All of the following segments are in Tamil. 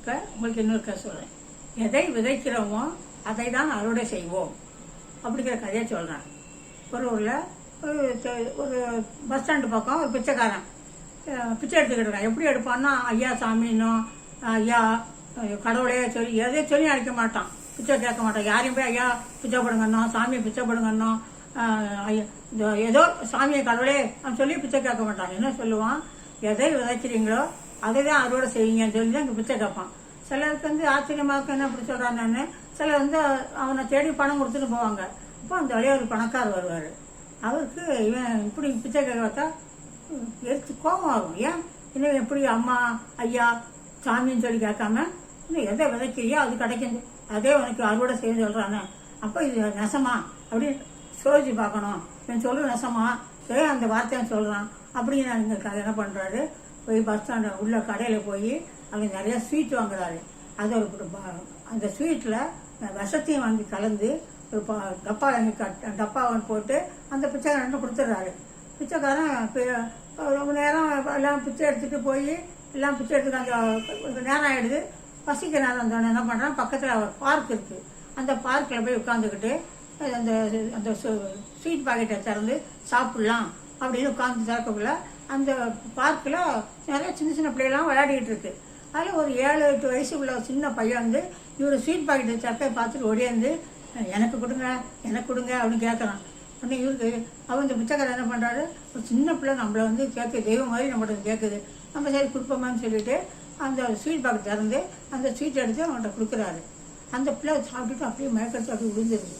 இப்போ உங்களுக்கு இன்னொரு கதை சொல்கிறேன் எதை விதைக்கிறோமோ அதை தான் அறுவடை செய்வோம். அப்படிங்கிற கதையை சொல்கிறேன் ஒரு ஊரில் ஒரு ஒரு பஸ் ஸ்டாண்டு பக்கம் ஒரு பிச்சைக்காரன் பிச்சை எடுத்துக்கிட்டு இருக்கான். எப்படி எடுப்பான்னா ஐயா சாமின்னும் ஐயா கடவுளே சொல்லி எதையும் சொல்லி அழைக்க மாட்டான். பிச்சை கேட்க மாட்டான். யாரையும் போய் ஐயா பிச்சை போடுங்கன்னோ சாமியை பிச்சை போடுங்கன்னோ ஐயா, ஏதோ சாமியை கடவுளே அவன் சொல்லி பிச்சை கேட்க மாட்டான். என்ன சொல்லுவான்? எதை விதைக்கிறீங்களோ அதை தான் அறுவடை செய்வீங்கன்னு சொல்லி தான் பிச்சை கேட்பான் சிலருக்கு வந்து ஆச்சரியமாக என்ன இப்படி சொல்றான்னு சிலர் வந்து அவனை தேடி பணம் கொடுத்துட்டு போவாங்க. அப்போ அந்த வழியாக ஒரு பணக்காரர் வருவார். அவருக்கு இவன் இப்படி பிச்சை கேட்க பார்த்தா எடுத்து கோபம் ஆகும். ஏன்? இன்னும் எப்படி அம்மா ஐயா சாமின்னு சொல்லி கேட்காம இன்னும் எதை விதைக்கிறியோ அது கிடைக்குது அதே உனக்கு அறுவடை செய்ய சொல்றானே. அப்போ இது நெசமா? அப்படின்னு சோதிச்சு பார்க்கணும். இவன் சொல்லு நெசமா? ஏன் அந்த வார்த்தையை சொல்றான்? அப்படின்னு எங்களுக்கு என்ன பண்றாரு? போய் பஸ் ஸ்டாண்டு உள்ள கடையில் போய் அங்கே நிறையா ஸ்வீட் வாங்குறாரு. அதை ஒரு அந்த ஸ்வீட்டில் விஷத்தையும் வாங்கி கலந்து ஒரு ப- டப்பா வாங்கி கட் டப்பாவை போட்டு அந்த பிச்சைக்காரன் கொடுத்துட்றாரு. பிச்சைக்காரன் ரொம்ப நேரம் எல்லாம் பிச்சை எடுத்துகிட்டு போய் எல்லாம் பிச்சை எடுத்துட்டு அந்த கொஞ்சம் நேரம் ஆகிடுது பசிக்க நேரம் வந்தோடனே என்ன பண்ணுறான் பக்கத்தில் ஒரு பார்க் இருக்குது அந்த பார்க்கில் போய் உட்காந்துக்கிட்டு அந்த அந்த ஸ்வீட் பாக்கெட்டை திறந்து சாப்பிட்லாம் அப்படின்னு உட்காந்து திறக்கக்குள்ள அந்த பார்க்கில் நிறைய சின்ன சின்ன பிள்ளைகள்லாம் விளையாடிக்கிட்டு இருக்கு. அதில் ஒரு ஏழு எட்டு வயசு உள்ள சின்ன பையன் வந்து இவர் ஸ்வீட் பாக்கெட் சட்டையை பார்த்துட்டு ஓடியாந்து எனக்கு கொடுங்க எனக்கு கொடுங்க அப்படின்னு கேட்குறான். உடனே இவருக்கு அவன் இந்த பிச்சைக்காரர் என்ன பண்ணுறாரு ஒரு சின்ன பிள்ளை நம்மளை வந்து கேட்குது தெய்வம் மாதிரி நம்மகிட்ட கேட்குது. நம்ம சரி கொடுப்போமான்னு சொல்லிட்டு அந்த ஸ்வீட் பாக்கெட் திறந்து அந்த ஸ்வீட் எடுத்து அவன்கிட்ட கொடுக்குறாரு. அந்த பிள்ளை சாப்பிட்டுட்டு அப்படியே மயக்கத்தை அப்படியே விழுந்துருது.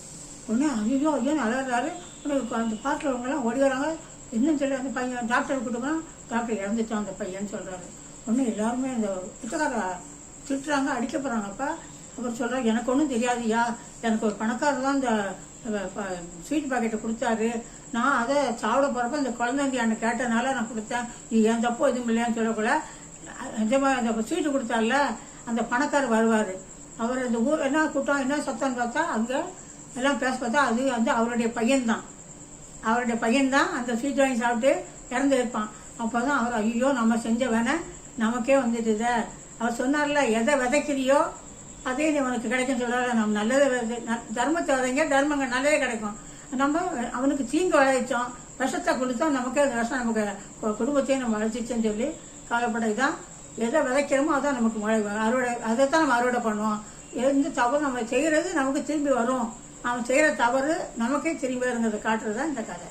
உடனே ஐயோ ஐயோ அலறாரு உடனே அந்த பார்க்கில் அவங்கெல்லாம் ஓடி வராங்க. இன்னும் சொல்ல அந்த பையன் டாக்டர் கூட்டு டாக்டர் இறந்துட்டான் அந்த பையன் சொல்கிறாரு ஒன்று எல்லாருமே இந்த பிச்சைக்கார திட்டுறாங்க அடிக்க போகிறாங்கப்பா அவர் சொல்கிறாங்க எனக்கு ஒன்றும் தெரியாதுயா எனக்கு ஒரு பணக்காரர் தான் இந்த ஸ்வீட் பாக்கெட்டை கொடுத்தாரு. நான் அதை சாப்பிட போகிறப்ப இந்த குழந்தைங்க என்னை கேட்டனால நான் கொடுத்தேன். இது என் தப்போ எதுவும் இல்லையான்னு சொல்லக்குள்ள நிஜமாக அந்த ஸ்வீட்டு கொடுத்தாருல அந்த பணக்காரர் வருவார். அவர் அந்த ஊர் என்ன கூட்டம் என்ன சத்தம்னு பார்த்தா அங்கே எல்லாம் பேச பார்த்தா அது வந்து அவருடைய பையன்தான். அவருடைய பையன்தான் அந்த ஸ்வீட் வாங்கி சாப்பிட்டு இறந்து இருப்பான் அப்போ தான் அவர் ஐயோ நம்ம செஞ்ச வேணை நமக்கே வந்துட்டுதே அவர் சொன்னார்ல எதை விதைக்கிறியோ அதே நீ உனக்கு கிடைக்கும் சொல்கிறாரு நம்ம நல்லது விதை- ந- தர்மத்தை விதைங்க தர்மங்க நல்லதே கிடைக்கும். நம்ம அவனுக்கு தீங்கு விளைவிச்சோம் விஷத்தை கொடுத்தோம் நமக்கே அந்த விஷம் நமக்கு குடும்பத்தையும் நம்ம அழைச்சிச்சேன்னு சொல்லி கவலைப்பட தான் எதை விதைக்கிறோமோ அதான் நமக்கு மழை அறுவடை அதை தான் நம்ம அறுவடை பண்ணுவோம். எந்த தவறு நம்ம செய்கிறது நமக்கு திரும்பி வரும். அவன் செய்கிற தவறு நமக்கே திரும்பி இருந்தது காட்டுறது தான் இந்த கதை.